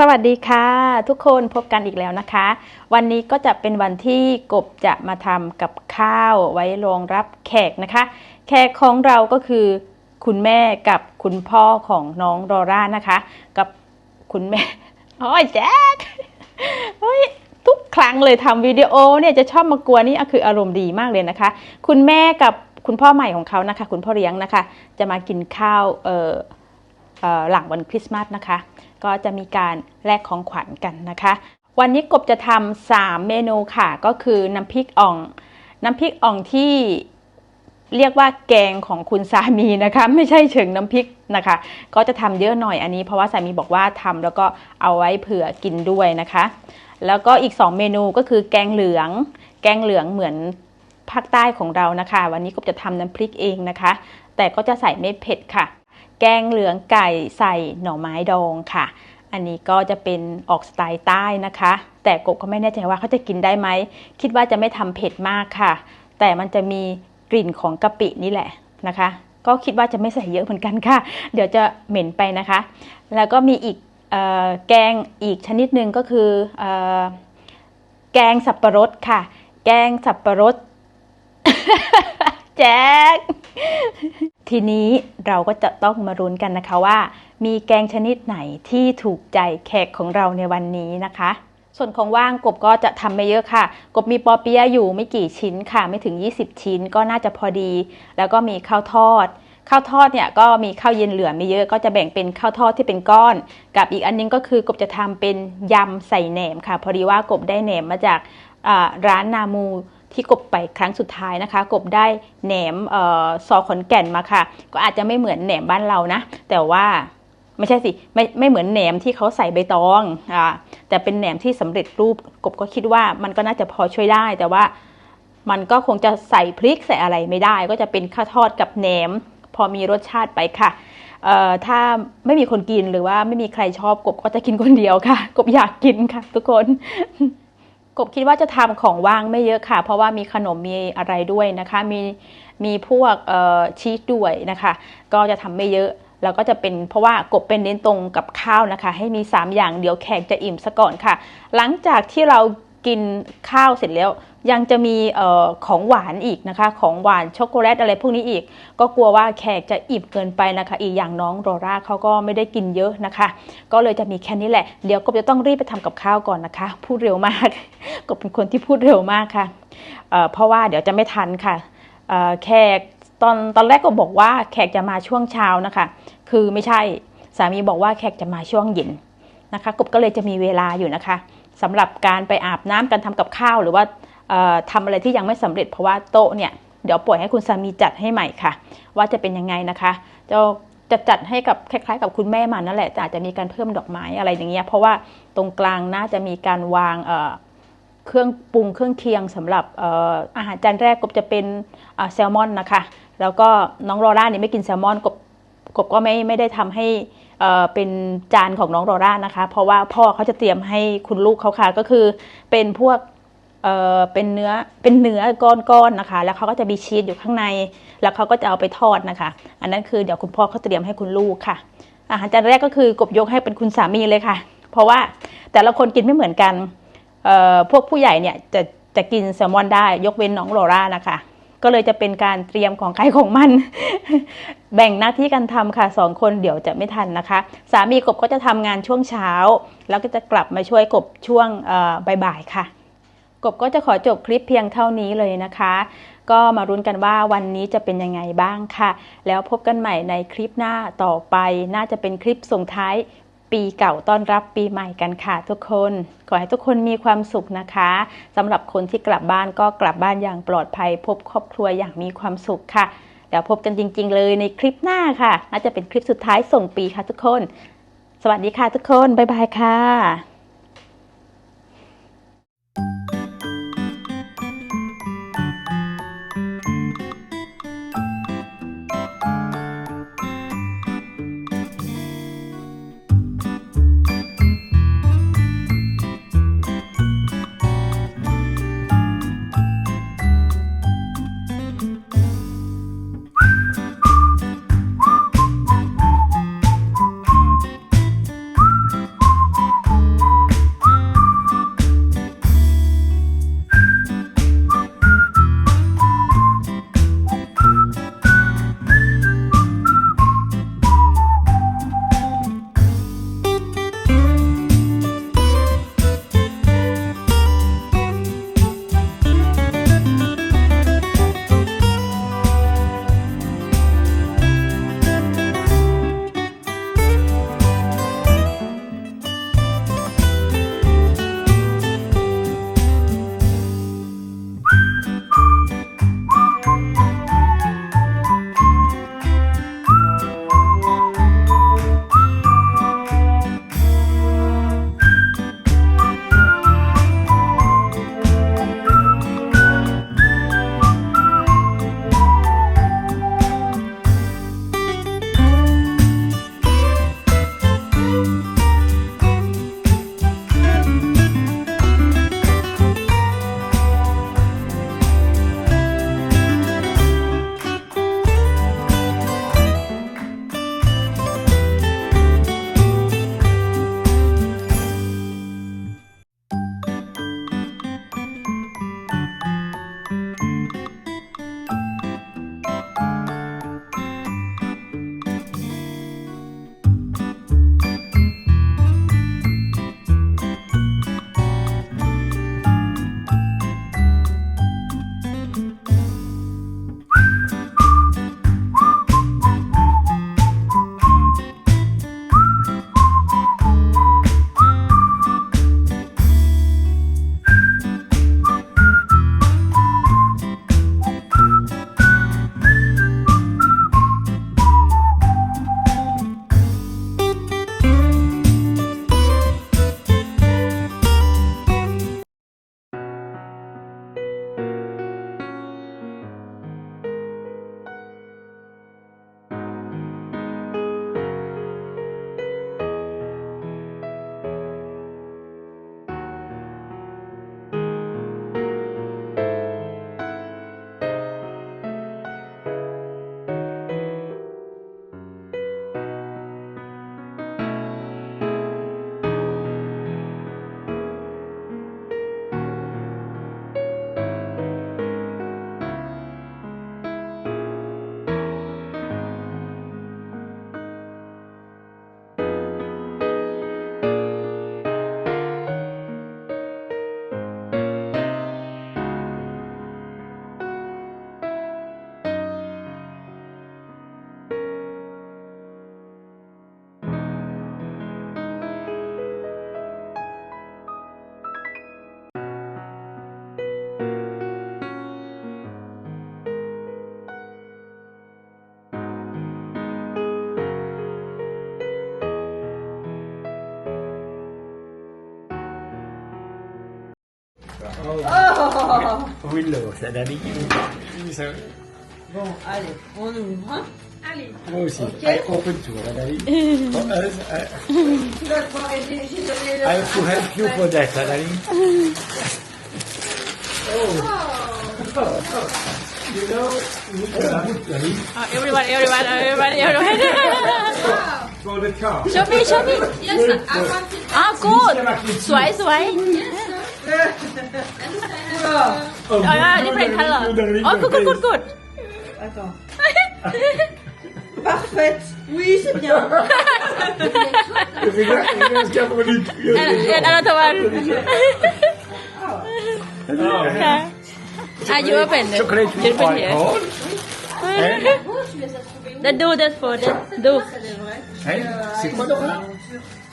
สวัสดีค่ะ ทุกคนพบกันอีกแล้วนะคะ วันนี้ก็จะเป็นวันที่กบจะมาทำกับข้าวไว้รองรับแขกนะคะ แขกของเราก็คือคุณแม่กับคุณพ่อของน้องรอร่านะคะ กับคุณแม่โอ้ยแจ๊คเฮ้ยทุกครั้งเลยทำวิดีโอเนี่ยจะชอบมากวนนี่คืออารมณ์ดีมากเลยนะคะ คุณแม่กับคุณพ่อใหม่ของเขานะคะ คุณพ่อเลี้ยงนะคะ จะมากินข้าวเอ่อเอ่อหลังวันคริสต์มาสนะคะ ก็จะมีการแลกของขวัญกันนะคะ วันนี้กบจะทำสามเมนูค่ะ ก็คือน้ำพริกอ่อง น้ำพริกอ่องที่เรียกว่าแกงของคุณสามีนะคะ ไม่ใช่เชิงน้ำพริกนะคะ ก็จะทำเยอะหน่อยอันนี้ เพราะว่าสามีบอกว่าทำแล้วก็เอาไว้เผื่อกินด้วยนะคะ แล้วก็อีก 2 เมนูก็คือแกงเหลือง แกงเหลืองเหมือนภาคใต้ของเรานะคะ วันนี้กบจะทำน้ำพริกเองนะคะ แต่ก็จะใส่ไม่เผ็ดค่ะ แกงเหลืองไก่ใส่หน่อไม้ดองค่ะ อันนี้ก็จะเป็นออกสไตล์ใต้นะคะ แต่กบก็ไม่แน่ใจว่าเขาจะกินได้ไหม คิดว่าจะไม่ทำเผ็ดมากค่ะ แต่มันจะมีกลิ่นของกะปินี่แหละนะคะ ก็คิดว่าจะไม่ใส่เยอะเหมือนกันค่ะ เดี๋ยวจะเหม็นไปนะคะ แล้วก็มีอีกออแกงอีกชนิดหนึ่งก็คือออแกงสับปะรดค่ะ แกงสับปะรดแจ๊ก ทีนี้เราก็จะต้องมารุ้นกันนะคะว่า มีแกงชนิดไหนที่ถูกใจแขกของเราในวันนี้นะคะ ส่วนของว่างกบก็จะทำไม่เยอะค่ะ กบมีปอเปี๊ยะอยู่ไม่กี่ชิ้นค่ะ ไม่ถึง 20 ชิ้นก็น่าจะพอดี แล้วก็มีข้าวทอดข้าวทอดเนี่ยก็มีข้าวเย็นเหลือไม่เยอะก็จะแบ่งเป็นข้าวทอดที่เป็นก้อน กับอีกอันนึงก็คือกบจะทำเป็นยำใส่แหนมค่ะ พอดีว่ากบได้แหนมมาจากร้านนามู ที่กบไปครั้งสุดท้ายนะคะ กบได้แหนมออซอขอนแก่นมาค่ะ ก็อาจจะไม่เหมือนแหนมบ้านเรานะ แต่ว่าไม่ใช่สิไม่ไม่เหมือนแหนมที่เขาใส่ใบตองอ่าแต่เป็นแหนมที่สำเร็จรูปกบก็คิดว่ามันก็น่าจะพอช่วยได้ แต่ว่ามันก็คงจะใส่พริกใส่อะไรไม่ได้ ก็จะเป็นข้าวทอดกับแหนม พอมีรสชาติไปค่ะเอ่อถ้าไม่มีคนกินหรือว่าไม่มีใครชอบกบก็จะกินคนเดียวค่ะ กบอยากกินค่ะ ทุกคน กบคิดว่าจะทำของว่างไม่เยอะค่ะ เพราะว่ามีขนมมีอะไรด้วยนะคะ มีมีพวกชีสด้วยนะคะ ก็จะทำไม่เยอะแล้วก็จะเป็นเพราะว่ากบเป็นเน้นตรงกับข้าวนะคะ ให้มี 3 อย่างเดี๋ยวแขกจะอิ่มซะก่อนค่ะ หลังจากที่เรา กินข้าวเสร็จแล้ว ยังจะมีออของหวานอีกนะคะ ของหวานช็อกโกแลตอะไรพวกนี้อีก ก็กลัวว่าแขกจะอิ่มเกินไปนะคะ อีกอย่างน้องโรราเขาก็ไม่ได้กินเยอะนะคะ ก็เลยจะมีแค่นี้แหละ เดี๋ยวกบจะต้องรีบไปทำกับข้าวก่อนนะคะ พูดเร็วมากกบเป็นคนที่พูดเร็วมากค่ะเเพราะว่าเดี๋ยวจะไม่ทันค่ะเอ่อแขกตอนตอนแรกก็บอกว่าแขกจะมาช่วงเช้านะคะ คือไม่ใช่สามีบอกว่าแขกจะมาช่วงเย็นนะคะกบก็เลยจะมีเวลาอยู่นะคะ สำหรับการไปอาบน้ำการทำกับข้าว หรือว่าเอ่อทำอะไรที่ยังไม่สำเร็จเพราะว่าโต๊ะเนี่ยเดี๋ยวปล่อยให้คุณสามีจัดให้ใหม่ค่ะ ว่าจะเป็นยังไงนะคะจะจะจัดให้กับคล้ายๆ กับคุณแม่มันนั่นแหละแต่อาจจะมีการเพิ่มดอกไม้อะไรอย่างเงี้ยเพราะว่าตรงกลางน่าจะมีการวางเครื่องปรุงเครื่องเคียงสำหรับอาหารจานแรกกบจะเป็นแซลมอนนะคะ แล้วก็น้องโรล่าเนี่ยไม่กินแซลมอนกบกบก็ไม่ไม่ได้ทำให้ เป็นจานของน้องโรล่านะคะ เพราะว่าพ่อเขาจะเตรียมให้คุณลูกเขาค่ะก็คือเป็นพวกเออเป็นเนื้อเป็นเนื้อก้อนๆนะคะ แล้วเขาก็จะมีชีสอยู่ข้างใน แล้วเขาก็จะเอาไปทอดนะคะ อันนั้นคือเดี๋ยวคุณพ่อเขาเตรียมให้คุณลูกค่ะ อาหารจานแรกก็คือกบยกให้เป็นคุณสามีเลยค่ะ เพราะว่าแต่ละคนกินไม่เหมือนกันพวกผู้ใหญ่เนี่ยจะจะกินแซลมอนได้ยกเว้นน้องโรล่านะคะ ก็เลยจะเป็นการเตรียมของใครของมัน แบ่งหน้าที่กันทำค่ะสองคนเดี๋ยวจะไม่ทันนะคะ สามีกบก็จะทำงานช่วงเช้า แล้วก็จะกลับมาช่วยกบช่วงบ่ายๆค่ะ กบก็จะขอจบคลิปเพียงเท่านี้เลยนะคะ ก็มารุ้นกันว่าวันนี้จะเป็นยังไงบ้างค่ะ แล้วพบกันใหม่ในคลิปหน้าต่อไป น่าจะเป็นคลิปส่งท้ายปีเก่าต้อนรับปีใหม่กันค่ะทุกคน ขอให้ทุกคนมีความสุขนะคะสำหรับคนที่กลับบ้านก็กลับบ้านอย่างปลอดภัย พบครอบครัวอย่างมีความสุขค่ะ เดี๋ยวพบกันจริง ๆ เลยในคลิปหน้าค่ะ น่าจะเป็นคลิปสุดท้ายส่งปีค่ะทุกคน สวัสดีค่ะทุกคน บ๊ายบายค่ะ Windows, ça la ligne. Bon, allez, on ouvre. Hein allez. Moi aussi. Okay. Allez, on fait le tour, Anali. Tu vas croire, j'ai donné le. I have to help you for that, Anali. Oh. oh. oh. You know, uh, everyone, everyone, everyone, everyone. wow. For the car. Show me, show me. Yes, I want it. Ah, good. Swipe, swipe. Yes. color. Oh, yeah, different color. Oh, good, good, good, good. Attends. Parfaite. Oui, c'est bien. Yan, another one. Okay. Ah, you open it. Chocolate you open here. The do that for that. Do. Hein? C'est quoi le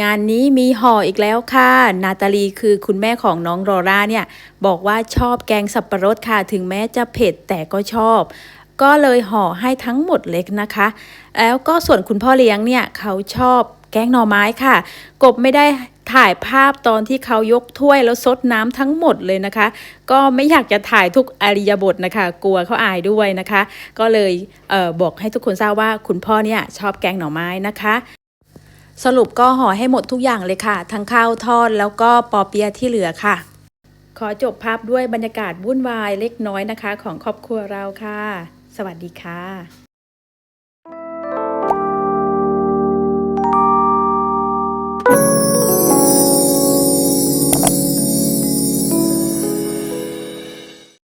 งานนี้มีห่ออีกแล้วค่ะ นาตาลีคือคุณแม่ของน้องโรราเนี่ย บอกว่าชอบแกงสับปะรดค่ะ ถึงแม้จะเผ็ดแต่ก็ชอบ ก็เลยห่อให้ทั้งหมดเล็กนะคะ แล้วก็ส่วนคุณพ่อเลี้ยงเนี่ยเขาชอบแกงหน่อไม้ค่ะ กบไม่ได้ถ่ายภาพตอนที่เขายกถ้วยแล้วซดน้ำทั้งหมดเลยนะคะ ก็ไม่อยากจะถ่ายทุกอริยบทนะคะ กลัวเขาอายด้วยนะคะ ก็เลยเออบอกให้ทุกคนทราบว่าคุณพ่อเนี่ยชอบแกงหน่อไม้นะคะ สรุปก็ห่อให้หมดทุกอย่างเลยค่ะ ทั้งข้าวทอดแล้วก็ปอเปียะที่เหลือค่ะ ขอจบภาพด้วยบรรยากาศวุ่นวายเล็กน้อยนะคะ ของครอบครัวเราค่ะ สวัสดีค่ะ